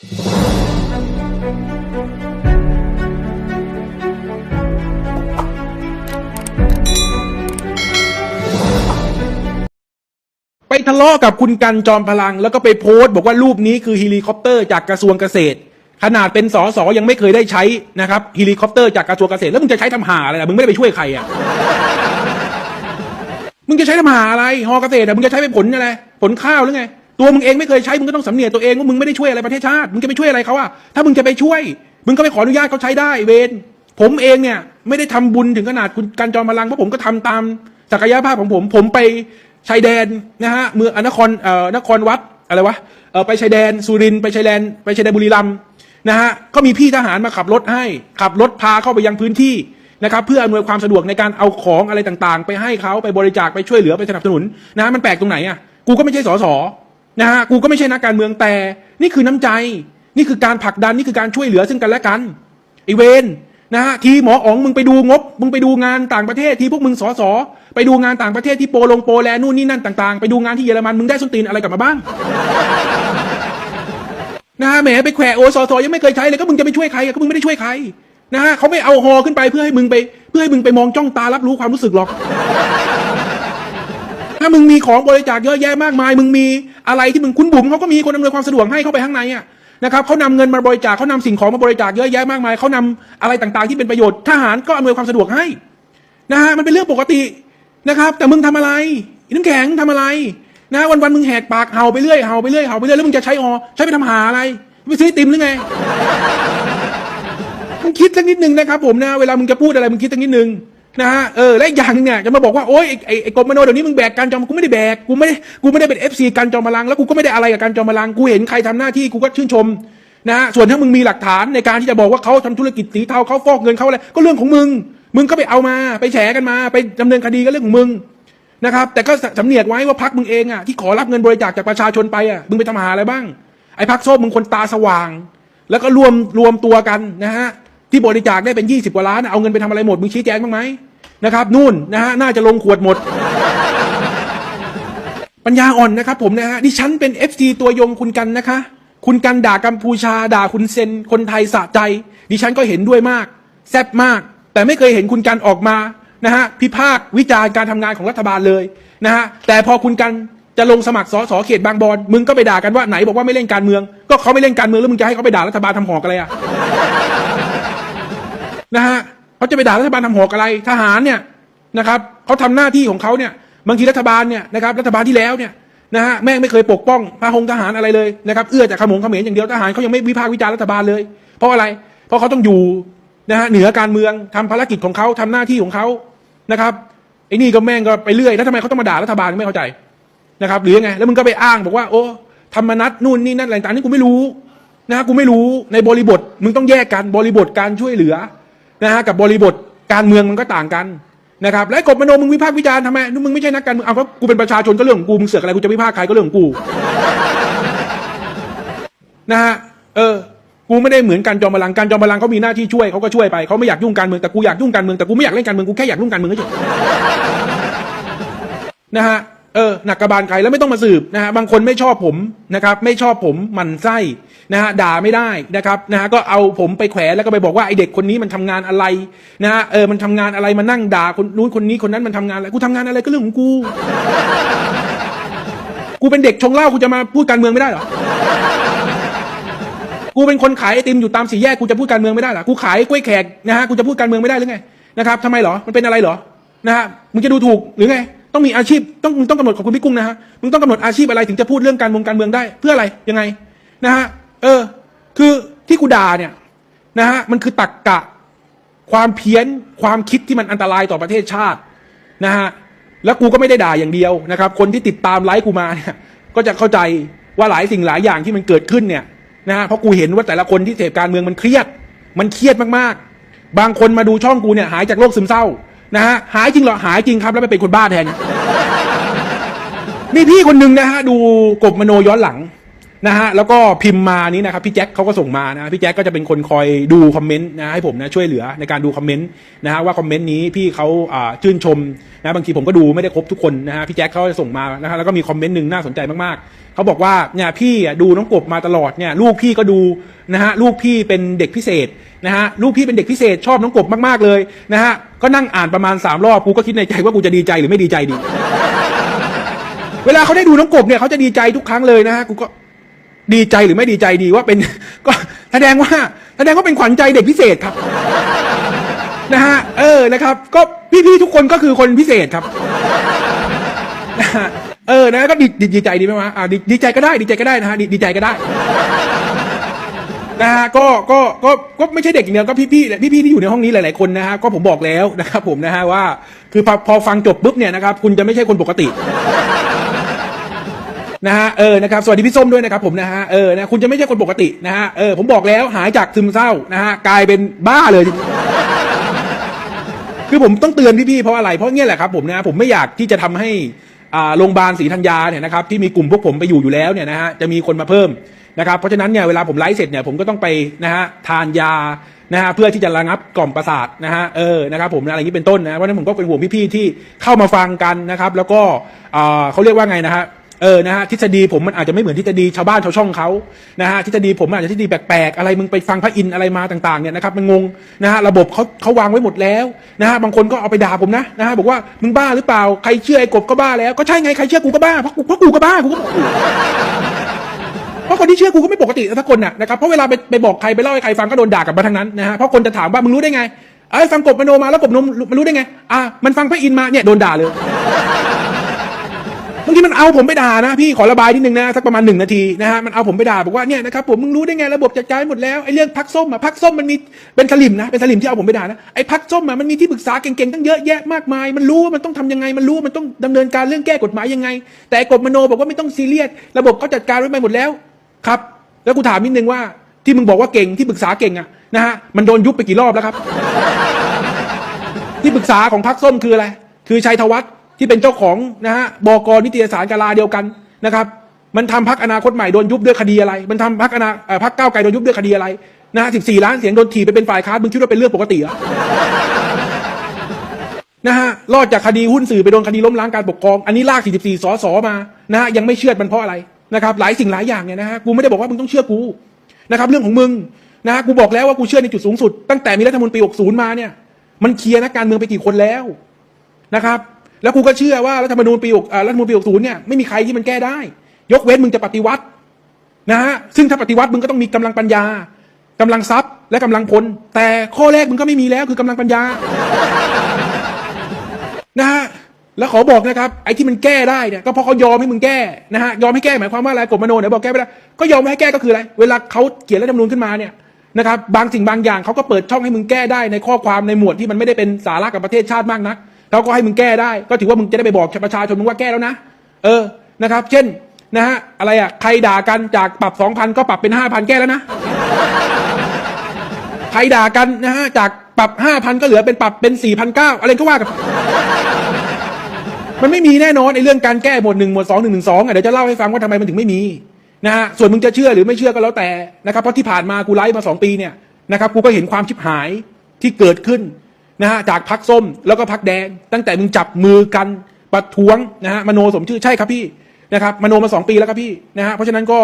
ไปทะเลาะกับคุณกันจอมพลัง แล้วก็ไปโพสต์บอกว่ารูปนี้คือเฮลิคอปเตอร์จากกระทรวงเกษตร ขนาดเป็นสอสอยังไม่เคยได้ใช้นะครับเฮลิคอปเตอร์จากกระทรวงเกษตรแล้วมึงจะใช้ทำหาอะไรล่ะมึงไม่ได้ไปช่วยใครอะมึงจะใช้ทำหาอะไรฮอเกษตรอะมึงจะใช้ไปผลอะไรผลข้าวหรือไง ตัวมึงเองไม่เคยใช้มึงก็ต้องสำเนียกตัวเองว่ามึงไม่ได้ช่วยอะไรประเทศชาติมึงจะไปช่วยอะไรเขาอะถ้ามึงจะไปช่วย มึงก็ไปขออนุญาตเขาใช้ได้เวนผมเองเนี่ยไม่ได้ทำบุญถึงขนาดคุณกันจอมพลังเพราะผมก็ทำตามศักยภาพของผม ผมไปชายแดนนะฮะเมืองอนครเอ่อนครวัดอะไรวะเออไปชายแดนสุรินทร์ไปชายแดนไปชายแดนบุรีรัมย์นะฮะก็มีพี่ทหารมาขับรถให้ ขับรถพาเข้าไปยังพื้นที่นะครับเพื่ออำนวยความสะดวกในการเอาของอะไรต่างๆ ไปให้เขาไปบริจาคไปช่วยเหลือไปสนับสนุนนะฮะมันแปลกตรงไหนอะกูก็ไม่ใช่สส นะฮะกูก็ไม่ใช่นักการเมืองแต่ นี่คือน้ำใจ นี่คือการผลักดันนี่คือการช่วยเหลือซึ่งกันและกันไอเวนนะฮะทีหมออ๋องมึงไปดูงบ มึงไปดูงานต่างประเทศทีพวกมึงสอสอไปดูงานต่างประเทศที่โปลงโปแลนู่นนี่นั่นต่างๆ ไปดูงานที่เยอรมันมึงได้ส้นตีนอะไรกลับมาบ้างนะฮะแหมไปแขวะโอสอสอยังไม่เคยใช้เลยก็มึงจะไปช่วยใครก็มึงไม่ได้ช่วยใครนะฮะเขาไม่เอาฮอขึ้นไปเพื่อให้มึงไป เพื่อให้มึงไปมองจ้องตารับรู้ความรู้สึกหรอก ถ้ามึงมีของบริจาคเยอะแยะมากมาย มึงมี อะไรที่มึงคุณบุ๋มเขาก็มีคนอำนวยความสะดวกให้เข้าไปข้างในอะนะครับเขานำเงินมาบริจาคเขานำสิ่งของมาบริจาคเยอะแยะมากมายเขานำอะไรต่างๆ ที่เป็นประโยชน์ทหารก็อำนวยความสะดวกให้นะฮะมันเป็นเรื่องปกตินะครับ แต่มึงทำอะไรน้ำแข็งทำอะไร นะวันวันๆมึงแหกปากเห่าไปเรื่อยเห่าไปเรื่อยเห่าไปเรื่อยแล้วมึงจะใช้ออใช้ไปทำหาอะไรไปซื้อไอติมหรือไงมึงคิดสักนิดนึงนะครับผมนะเวลามึงจะพูดอะไรมึงคิดสักนิดนึง นะฮะเออและอีกอย่างเนี่ยจะมาบอกว่าโอ๊ยไอ้ไอ้กบมโนเดี๋ยวนี้มึงแบกการจอมกูไม่ได้แบกกูไม่ได้กูไม่ได้เป็นเอฟซีการจอมพลังแล้วกูก็ไม่ได้อะไรกับการจอมพลังกูเห็นใครทำหน้าที่กูก็ชื่นชมนะฮะส่วนถ้ามึงมีหลักฐานในการที่จะบอกว่าเขาทำธุรกิจสีเทาเขาฟอกเงินเขาอะไรก็เรื่องของมึง มึงก็ไปเอามาไปแฉกันมา ไปดำเนินคดีก็เรื่องของมึงนะครับแต่ก็สำเนียกไว้ว่าพักมึงเองอะที่ขอรับเงินบริจาคจากประชาชนไปอะมึงไปทำหาอะไรบ้างไอ้พักโซ่มึงคนตาสว่าง แล้วก็รวมรวมตัวกันนะฮะ ที่บริจาคได้เป็น 20 กว่าล้านเอาเงินไปทำอะไรหมด มึงชี้แจงบ้างไหมนะครับนู่นนะฮะน่าจะลงขวดหมด ปัญญาอ่อนนะครับผมนะฮะดิฉันเป็น FC ตัวยงคุณกันนะคะ คุณกันด่ากัมพูชา ด่าคุณเซนคนไทยสะใจ ดิฉันก็เห็นด้วยมาก แซ่บมาก แต่ไม่เคยเห็นคุณกันออกมานะฮะพิพากวิจารณ์การทำงานของรัฐบาลเลยนะฮะแต่พอคุณกันจะลงสมัครสสเขตบางบอนมึงก็ไปด่ากันว่าไหนบอกว่าไม่เล่นการเมือง ก็เขาไม่เล่นการเมืองแล้วมึงจะให้เขาไปด่ารัฐบาลทำหอกอะไรอะ นะฮะเขาจะไปด่ารัฐบาลทำหอกอะไรทหารเนี่ยนะครับเขาทำหน้าที่ของเขาเนี่ยบางทีรัฐบาลเนี่ยนะครับรัฐบาลที่แล้วเนี่ยนะฮะแม่งไม่เคยปกป้องพระหงทหารอะไรเลยนะครับเอื้อแต่ขมงเขมรอย่างเดียวทหารเขายังไม่วิพากษ์วิจารณ์รัฐบาลเลย เพราะอะไรเพราะเขาต้องอยู่นะฮะเหนือการเมืองทำภารกิจของเขาทำหน้าที่ของเขานะครับไอ้นี่ก็แม่งก็ไปเรื่อยแล้วทำไมเขาต้องมาด่ารัฐบาลไม่เข้าใจนะครับหรือยังไงแล้วมึงก็ไปอ้างบอกว่าโอ้ธรรมนัตนู่นนี่นั่นอะไรต่างนี่กูไม่รู้นะฮะกูไม่รู้ในบริบทมึงต้องแยกกันบริบทการช่วยเหลือ นะฮะกับบริบทการเมืองมันก็ต่างกันนะครับและกบมโนมึงวิพากษ์วิจารณ์ทำไมมึงไม่ใช่นักการเมืองเอาก็กูเป็นประชาชนก็เรื่องของกูมึงเสือกอะไรกูจะวิพากษ์ใครก็เรื่องของกูนะฮะเออ กูไม่ได้เหมือนกันจอมพลังการจอมพลังเขามีหน้าที่ช่วยเขาก็ช่วยไปเขาไม่อยากยุ่งการเมืองแต่กูอยากยุ่งการเมืองแต่กูไม่อยากเล่นการเมืองกูแค่อยากยุ่งการเมืองเฉยนะฮะเออหนักกระบาลใครแล้วไม่ต้องมาสืบนะฮะบางคนไม่ชอบผมนะครับ ไม่ชอบผมมันไส้ นะฮะด่าไม่ได้นะครับนะฮะก็เอาผมไปแขวนแล้วก็ไปบอกว่าไอเด็กคนนี้มันทำงานอะไรนะฮะเออมันทำงานอะไรมานั่งด่าคนนู้นคนนี้คนนั้นมันทำงานอะไรกูทำงานอะไรก็เรื่องของกู กูเป็นเด็กชงเหล้ากูจะมาพูดการเมืองไม่ได้หรอกูเป็นคนขายไอติมอยู่ตามสี่แยกกูจะพูดการเมืองไม่ได้หรอกูขายกล้วยแขกนะฮะกูจะพูดการเมืองไม่ได้หรือไงนะครับทำไมหรอมันเป็นอะไรหรอนะฮะมึงจะดูถูกหรือไงต้องมีอาชีพต้องมึงต้องกำหนดของคุณพี่กุ้งนะฮะมึงต้องกำหนดอาชีพอะไรถึงจะพูดเรื่องการเมืองการเมืองได้เพื่ออะไรยังไงนะฮะ เออ คือที่กูด่าเนี่ยนะฮะมันคือตักกะ ความเพี้ยนความคิดที่มันอันตรายต่อประเทศชาตินะฮะแล้วกูก็ไม่ได้ด่าอย่างเดียวนะครับ คนที่ติดตามไลฟ์กูมาเนี่ยก็จะเข้าใจว่าหลายสิ่งหลายอย่างที่มันเกิดขึ้นเนี่ยนะฮะเพราะกูเห็นว่าแต่ละคนที่เสพการเมืองมันเครียด มันเครียดมากๆ บางคนมาดูช่องกูเนี่ยหายจากโรคซึมเศร้านะฮะหายจริงเหรอหายจริงครับ แล้วไปเป็นคนบ้าแทนมีพี่คนหนึ่งนะฮะดูกบมโนย้อนหลัง นะฮะแล้วก็พิมพ์มานี้นะครับพี่แจ็คเขาก็ส่งมานะพี่แจ็คก็จะเป็นคนคอยดูคอมเมนต์นะให้ผมนะช่วยเหลือในการดูคอมเมนต์นะฮะว่าคอมเมนต์นี้พี่เขาอ่าชื่นชมนะบางทีผมก็ดูไม่ได้ครบทุกคนนะฮะพี่แจ็คเขาจะส่งมานะฮะแล้วก็มีคอมเมนต์หนึ่งน่าสนใจมากๆเขาบอกว่าเนี่ยพี่อะดูน้องกบมาตลอดเนี่ยลูกพี่ก็ดูนะฮะลูกพี่เป็นเด็กพิเศษนะฮะลูกพี่เป็นเด็กพิเศษชอบน้องกบมากๆเลยนะฮะก็นั่งอ่านประมาณสามรอบกูก็คิดในใจว่ากูจะดีใจหรือไม่ดีใจดี เวลาเขาได้ดูน้องกบเนี่ยเขาจะดีใจทุกครั้งเลยนะฮะกูก็ ดีใจหรือไม่ดีใจดีว่าเป็น ก็แสดงว่าแสดงว่าเป็นขวัญใจเด็กพิเศษครับ นะฮะเออนะครับ ก็พี่ๆทุกคนก็คือคนพิเศษครับนะฮะเออนะก็ดีดีใจดีไหมวะอ่าดีใจก็ได้ ดีใจก็ได้นะฮะดีใจก็ได้นะฮะก็ก็ก็ก็ไม่ใช่เด็กอย่างเดียวก็พี่ๆและพี่ๆที่อยู่ในห้องนี้หลาย ๆคนนะฮะก็ผมบอกแล้วนะครับ ผมนะฮะว่า คือพอพอฟังจบปุ๊บเนี่ยนะครับ คุณจะไม่ใช่คนปกติ นะฮะเออนะครับสวัสดีพี่ส้มด้วยนะครับผมนะฮะเออนะคุณจะไม่ใช่คนปกตินะฮะเออผมบอกแล้วหายจากซึมเศร้านะฮะกลายเป็นบ้าเลย คือผมต้องเตือนพี่ๆเพราะอะไรเพราะเนี่ยแหละครับผมนะผมไม่อยากที่จะทำให้อ่าโรงพยาบาลศรีธัญญาเนี่ยนะครับที่มีกลุ่มพวกผมไปอยู่อยู่แล้วเนี่ยนะฮะจะมีคนมาเพิ่มนะครับเพราะฉะนั้นเนี่ยเวลาผมไลฟ์เสร็จเนี่ยผมก็ต้องไปนะฮะทานยานะฮะเพื่อที่จะระงับกล่อมประสาทนะฮะเออนะครับผมอะไรอย่างนี้เป็นต้นนะเพราะฉะนั้นผมก็เป็นห่วงพี่ๆที่เข้ามาฟังกันนะครับ แล้วก็อ่าเขาเรียกว่าไงนะฮะ เออนะฮะทฤษฎีผมมันอาจจะไม่เหมือนทฤษฎีชาวบ้านชาวช่องเขานะฮะทฤษฎีผมมันอาจจะทฤษฎีแปลกๆอะไรมึงไปฟังพระอินทร์อะไรมาต่างๆเนี่ยนะครับมันงงนะฮะระบบเขาเขาวางไว้หมดแล้วนะฮะบางคนก็เอาไปด่าผมนะนะฮะบอกว่ามึงบ้าหรือเปล่าใครเชื่อไอ้กบก็บ้าแล้วก็ใช่ไงใครเชื่อกูก็บ้าเพราะกูเพราะกูก็บ้ากูก็เพราะคนที่เชื่อกูก็ไม่ปกติสักคนน่ะนะครับเพราะเวลาไปไปบอกใครไปเล่าให้ใครฟังก็โดนด่ากลับมาทั้งนั้นนะฮะเพราะคนจะถามว่ามึงรู้ได้ไงไอ้ฟังกบมโนมาแล้วกบนมมันรู้ได้ไงอะมันฟังพระอินทร์มาเนี่ยโดนด่าเลยางทีมันเอาผมไปด่านะพี่ขอระบายนิดนึงนะสักประมาณหนึ่งนาทีนะฮะมันเอาผมไปด่าบอกว่าเนี่ยนะครับผมมึงรู้ได้ไงระบบจัดการหมดแล้วไอ้เรื่องพักส้มอะพักส้มมันมีเป็นสลิมนะเป็นสลิมที่เอาผมไปด่านะไอ้พักส้มอะมันมีที่ปรึกษาเก่งๆตั้งเยอะแยะมากมาย มันรู้ว่ามันต้องทำยังไงมันรู้ว่ามันต้องดำเนินการเรื่องแก้กฎหมายยังไง แต่กฎมโนบอกว่าไม่ต้องซีเรียสระบบเขาจัดการไว้ไปหมดแล้วครับ แล้วกูถามนิดนึงว่าที่มึงบอกว่าเก่งที่ปรึกษาเก่งอะนะฮะมันโดนยุบไปกี่รอบแล้วครับ ที่ปรึกษาของพรรคส้มคืออะไรคือชัยธวัฒน์ ที่เป็นเจ้าของนะฮะบกนิตยสารกาลาเดียวกันนะครับ มันทำพรรคอนาคตใหม่โดนยุบด้วยคดีอะไร มันทำพรรคอนาพรรคก้าวไกลโดนยุบด้วยคดีอะไรนะฮะสิบสี่ล้านเสียงโดนถีบไปเป็นฝ่ายค้านมึงคิดว่าเป็นเรื่องปกติเหรอนะฮะรอดจากคดีหุ้นสื่อไปโดนคดีล้มล้างการปกครอง อันนี้ลาก 44 สสมานะฮะยังไม่เชื่อมันเพราะอะไรนะครับ หลายสิ่งหลายอย่างเนี่ยนะฮะกูไม่ได้บอกว่ามึงต้องเชื่อกูนะครับ เรื่องของมึงนะฮะกูบอกแล้วว่ากูเชื่อในจุดสูงสุด ตั้งแต่มีรัฐธรรมนูญปี60 มาเนี่ย มันเคลียร์นักการเมืองไปกี่คนแล้วนะครับ แล้วกูก็เชื่อว่ารัฐธรรมนูญปี6อ่ารัฐธรรมนูญปี60เนี่ยไม่มีใครที่มันแก้ได้ ยกเว้นมึงจะปฏิวัตินะฮะซึ่งถ้าปฏิวัติมึงก็ต้องมีกำลังปัญญากำลังทรัพย์และกำลังพล แต่ข้อแรกมึงก็ไม่มีแล้วคือกำลังปัญญานะฮะแล้วขอบอกนะครับไอ้ที่มันแก้ได้เนี่ยก็เพราะเขายอมให้มึงแก้นะฮะยอมให้แก้หมายความว่าอะไรกฎมโนเนี่ยบอกแก้ไม่ได้ก็ยอมให้แก้ก็คืออะไร เวลาเขาเขียนรัฐธรรมนูญขึ้นมาเนี่ยนะครับบางสิ่งบางอย่างเขาก็เปิดช่องให้มึงแก้ได้ในข้อความในหมวดที่มันไม่ได้เป็นสาระกับประเทศชาติมากนัก เขาก็ให้มึงแก้ได้ ก็ถือว่ามึงจะได้ไปบอกประชาชนมึงว่าแก้แล้วนะ เออนะครับ เช่นนะฮะอะไรอะใครด่ากันจากปรับสองพันก็ปรับเป็นห้าพันแก้แล้วนะใครด่ากันนะฮะจากปรับห้าพันก็เหลือเป็นปรับเป็นสี่พันเก้าอะไรก็ว่ากันมันไม่มีแน่นอนในเรื่องการแก้หมวดหนึ่งหมวดสองหนึ่งหนึ่งสองเดี๋ยวจะเล่าให้ฟังว่าทำไมมันถึงไม่มีนะฮะส่วนมึงจะเชื่อหรือไม่เชื่อก็แล้วแต่นะครับเพราะที่ผ่านมากูไลฟ์มาสองปีเนี่ยนะครับกูก็เห็นความชิบหายที่เกิดขึ้น นะฮะจากพักส้มแล้วก็พักแดง ตั้งแต่มึงจับมือกันประท้วงนะฮะมโนสมชื่อใช่ครับพี่นะครับมโนมาสองปีแล้วครับพี่นะฮะเพราะฉะนั้นก็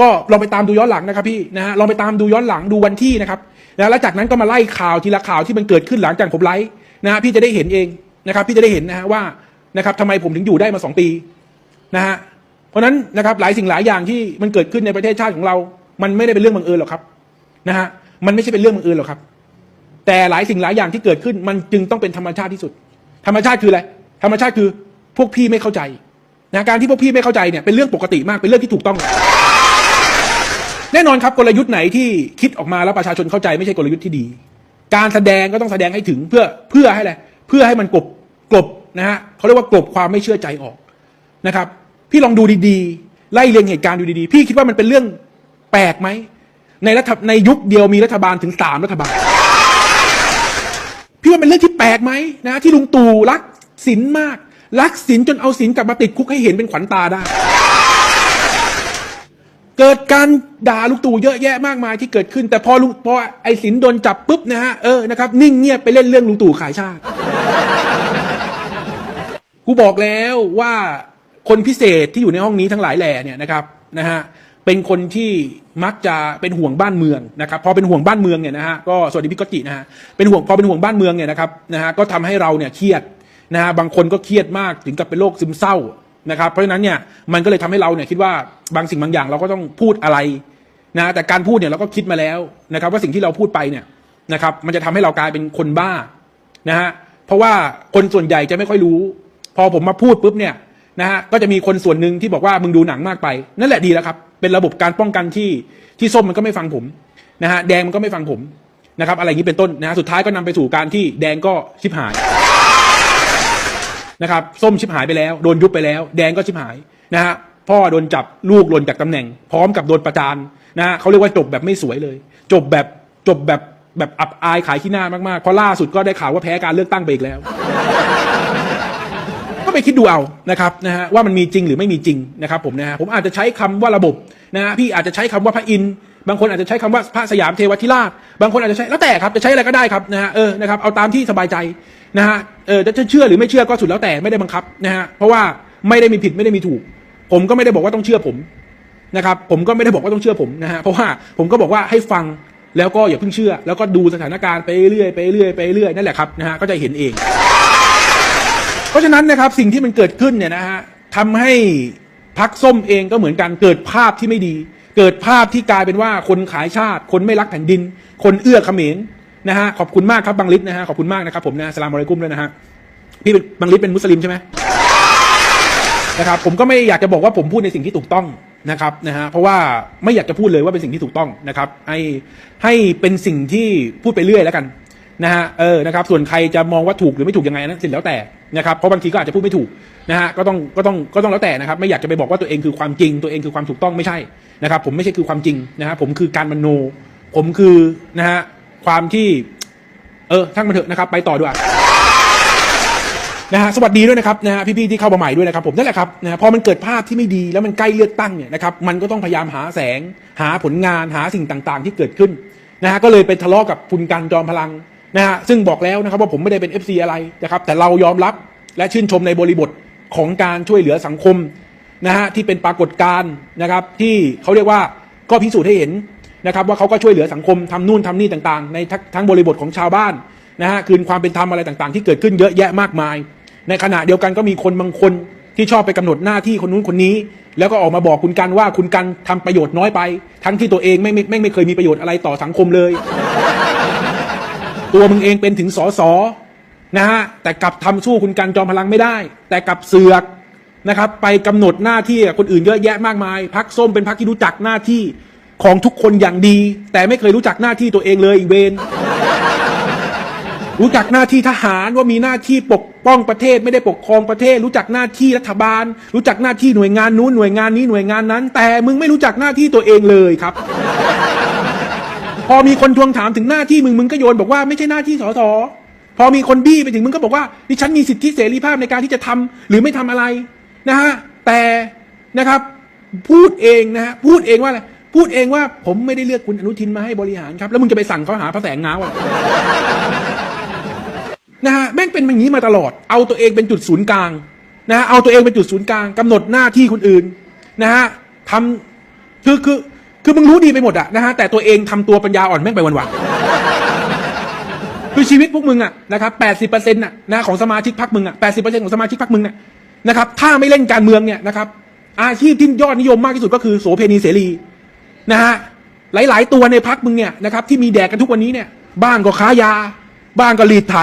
ก็ลองไปตามดูย้อนหลังนะครับพี่นะฮะลองไปตามดูย้อนหลังดูวันที่นะครับนะแล้วจากนั้นก็มาไล่ข่าวทีละข่าวที่มันเกิดขึ้นหลังจากผมไลฟ์นะฮะพี่จะได้เห็นเองนะครับ พี่จะได้เห็นนะฮะว่านะครับทำไมผมถึงอยู่ได้มาสองปีนะฮะเพราะฉะนั้นนะครับหลายสิ่งหลายอย่างที่มันเกิดขึ้นในประเทศชาติของเรา มันไม่ได้เป็นเรื่องบังเอิญหรอกครับนะฮะมันไม่ใช่เป็นเรื่องบังเอิญหรอกครับ แต่หลายสิ่งหลายอย่างที่เกิดขึ้นมันจึงต้องเป็นธรรมชาติที่สุด ธรรมชาติคืออะไร ธรรมชาติคือพวกพี่ไม่เข้าใจนะการที่พวกพี่ไม่เข้าใจเนี่ยเป็นเรื่องปกติมากเป็นเรื่องที่ถูกต้อง แน่นอนครับกลยุทธ์ไหนที่คิดออกมาแล้วประชาชนเข้าใจไม่ใช่กลยุทธ์ที่ดี การแสดงก็ต้องแสดงให้ถึงเพื่อเพื่อให้อะไรเพื่อให้มันกลบกลบนะฮะเขาเรียกว่ากลบความไม่เชื่อใจออกนะครับ พี่ลองดูดีๆ ไล่เรียงเหตุการณ์ดูดีๆ พี่คิดว่ามันเป็นเรื่องแปลกไหมในรัฐในยุคเดียวมีรัฐบาลถึงสามรัฐบาล พี่ว่าเป็นเรื่องที่แปลกไหมนะ ที่ลุงตู่รักศิลมาก รักศิลจนเอาศิลกลับมาติดคุกให้เห็นเป็นขวัญตาได้ เกิดการด่าลุงตู่เยอะแยะมากมายที่เกิดขึ้น แต่พอลุงพอไอ้สินโดนจับปุ๊บนะฮะเออนะครับนิ่งเงียบไปเล่นเรื่องลุงตู่ขายชาติกูบอกแล้วว่าคนพิเศษที่อยู่ในห้องนี้ทั้งหลายแหล่เนี่ยนะครับนะฮะ เป็นคนที่มักจะเป็นห่วงบ้านเมืองนะครับพอเป็นห่วงบ้านเมืองเนี่ยนะฮะก็สวัสดีพี่กจินะฮะเป็นห่วงพอเป็นห่วงบ้านเมืองเนี่ยนะครับนะฮะก็ทำให้เราเนี่ยเครียดนะฮะบางคนก็เครียดมากถึงกับเป็นโรคซึมเศร้านะครับเพราะฉะนั้นเนี่ยมันก็เลยทำให้เราเนี่ยคิดว่าบางสิ่งบางอย่างเราก็ต้องพูดอะไรนะแต่การพูดเนี่ยเราก็คิดมาแล้วนะครับ ว่าสิ่งที่เราพูดไปเนี่ยนะครับ มันจะทำให้เรากลายเป็นคนบ้านะฮะเพราะว่าคนส่วนใหญ่จะไม่ค่อยรู้ พอผมมาพูดปุ๊บเนี่ยนะฮะก็จะมีคนส่วนหนึ่งที่บอกว่ามึงดูหนังมากไป นั่นแหละดีแล้วครับ เป็นระบบการป้องกันที่ที่ส้มมันก็ไม่ฟังผมนะฮะแดงมันก็ไม่ฟังผมนะครับ อะไรอย่างนี้เป็นต้นนะฮะสุดท้ายก็นำไปสู่การที่แดงก็ชิบหายนะครับส้มชิบหายไปแล้ว โดนยุบไปแล้ว แดงก็ชิบหายนะฮะพ่อโดนจับลูกหล่นจากตำแหน่ง พร้อมกับโดนประจานนะฮะเขาเรียกว่าจบแบบไม่สวยเลย จบแบบจบแบบแบบอับอายขายขี้หน้ามากๆเพราะล่าสุดก็ได้ข่าวว่าแพ้การเลือกตั้งไปอีกแล้ว ไปคิดดูเอานะครับนะฮะว่ามันมีจริงหรือไม่มีจริงนะครับผมนะฮะผมอาจจะใช้คำว่าระบบนะฮะพี่อาจจะใช้คำว่าพระอินทร์บางคนอาจจะใช้คำว่าพระสยามเทวทิราชบางคนอาจจะใช้แล้วแต่ครับจะใช้อะไรก็ได้ครับนะฮะเออนะครับเอาตามที่สบายใจนะฮะเออจะเชื่อหรือไม่เชื่อก็สุดแล้วแต่ไม่ได้บังคับนะฮะเพราะว่าไม่ได้มีผิดไม่ได้มีถูก ผมก็ไม่ได้บอกว่าต้องเชื่อผมนะครับผมก็ไม่ได้บอกว่าต้องเชื่อผมนะฮะเพราะว่าผมก็บอกว่าให้ฟังแล้วก็อย่าเพิ่งเชื่อ แล้วก็ดูสถานการณ์ไปเรื่อยไปเรื่อยไปเรื่อยนั่นแหละครับนะฮะก็จะเห็นเอง เพราะฉะนั้นนะครับสิ่งที่มันเกิดขึ้นเนี่ยนะฮะทำให้พักส้มเองก็เหมือนกันเกิดภาพที่ไม่ดี เกิดภาพที่กลายเป็นว่าคนขายชาติ คนไม่รักแผ่นดิน คนเอื้อเขมรนะฮะขอบคุณมากครับบังลิศนะฮะขอบคุณมากนะครับผมนะสลามอะลัยกุ้มด้วยนะฮะพี่บังลิศเป็นมุสลิมใช่ไหมนะครับผมก็ไม่อยากจะบอกว่าผมพูดในสิ่งที่ถูกต้องนะครับนะฮะเพราะว่าไม่อยากจะพูดเลยว่าเป็นสิ่งที่ถูกต้องนะครับให้ให้เป็นสิ่งที่พูดไปเรื่อยแล้วกัน นะฮะเออนะครับส่วนใครจะมองว่าถูกหรือไม่ถูกยังไงนั้นสิ่งแล้วแต่นะครับเพราะบางทีก็อาจจะพูดไม่ถูกนะฮะก็ต้องก็ต้องก็ต้องแล้วแต่นะครับ ไม่อยากจะไปบอกว่าตัวเองคือความจริง ตัวเองคือความถูกต้องไม่ใช่นะครับ ผมไม่ใช่คือความจริงนะฮะผมคือการมโน ผมคือนะฮะความที่ เออช่างมันเถอะนะครับ ไปต่อด้วยนะฮะสวัสดีด้วยนะครับนะฮะพี่ๆที่เข้ามาใหม่ด้วยนะครับผมนั่นแหละครับนะฮะพอมันเกิดภาพที่ไม่ดีแล้วมันใกล้เลือกตั้งเนี่ยนะครับมันก็ต้องพยายามหาแสง หาผลงานหาสิ่งต่างๆ ที่เกิดขึ้นนะฮะก็เลยไปทะเลาะกับคุณกันจอมพลัง นะฮะซึ่งบอกแล้วนะครับว่าผมไม่ได้เป็น FC อะไรนะครับแต่เรายอมรับและชื่นชมในบริบทของการช่วยเหลือสังคมนะฮะที่เป็นปรากฏการณ์นะครับที่เขาเรียกว่าก็พิสูจน์ให้เห็นนะครับว่าเขาก็ช่วยเหลือสังคมทำนู่นทำนี่ต่างๆ ในทั้งบริบทของชาวบ้านนะฮะคืนความเป็นธรรมอะไรต่างๆ ที่เกิดขึ้นเยอะแยะมากมาย ในขณะเดียวกันก็มีคนบางคนที่ชอบไปกำหนดหน้าที่คนนู้นคนนี้ แล้วก็ออกมาบอกคุณกันว่าคุณกันทำประโยชน์น้อยไป ทั้งที่ตัวเองไม่ไม่ไม่ไม่เคยมีประโยชน์อะไรต่อสังคมเลย ตัวมึงเองเป็นถึงสอสอนะฮะแต่กลับทำสู้คุณกันจอมพลังไม่ได้ แต่กลับเสือกนะครับไปกำหนดหน้าที่คนอื่นเยอะแยะมากมายพักส้มเป็นพักที่รู้จักหน้าที่ของทุกคนอย่างดี แต่ไม่เคยรู้จักหน้าที่ตัวเองเลยอีเวนรู้จักหน้าที่ทหารว่ามีหน้าที่ปกป้องประเทศไม่ได้ปกครองประเทศ รู้จักหน้าที่รัฐบาล รู้จักหน้าที่หน่วยงานนู้นหน่วยงานนี้หน่วยงานนั้น แต่มึงไม่รู้จักหน้าที่ตัวเองเลยครับ พอมีคนทวงถามถึงหน้าที่มึงมึงก็โยนบอกว่าไม่ใช่หน้าที่สสพอมีคนบี้ไปถึงมึงก็บอกว่าดิฉันมีสิทธิเสรีภาพในการที่จะทำหรือไม่ทำอะไรนะฮะแต่นะครับพูดเองนะฮะพูดเองว่าอะไรพูดเองว่าผมไม่ได้เลือกคุณอนุทินมาให้บริหารครับ แล้วมึงจะไปสั่งเขาหาพระแสงเงาอะนะฮะแม่งเป็นอย่างนี้มาตลอด เอาตัวเองเป็นจุดศูนย์กลางนะฮะเอาตัวเองเป็นจุดศูนย์กลางกำหนดหน้าที่คนอื่นนะฮะทำคือคือ คือมึงรู้ดีไปหมดอะนะฮะแต่ตัวเองทำตัวปัญญาอ่อนแม่งไปวันๆคือชีวิตพวกมึงอะนะครับแปดสิบเปอร์เซ็นต์อะนะของสมาชิกพรรคมึงอะแปดสิบเปอร์เซ็นต์ของสมาชิกพรรคมึงเนี่ยนะครับถ้าไม่เล่นการเมืองเนี่ยนะครับ อาชีพที่ยอดนิยมมากที่สุดก็คือโสเพณีเสรีนะฮะหลาย ๆ ตัวในพรรคมึงเนี่ยนะครับที่มีแดกกันทุกวันนี้เนี่ยบ้างก็ค้ายา บ้างก็รีดไถ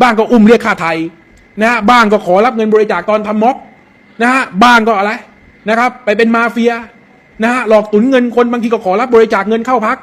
บ้างก็อุ้มเรียกค่าไทยนะฮะบ้างก็ขอรับเงินบริจาคตอนทำม็อบนะฮะบ้างก็อะไรนะครับ ไปเป็นมาเฟีย นะฮะหลอกตุนเงินคนบางทีก็ขอรับบริจาคเงินเข้าพัก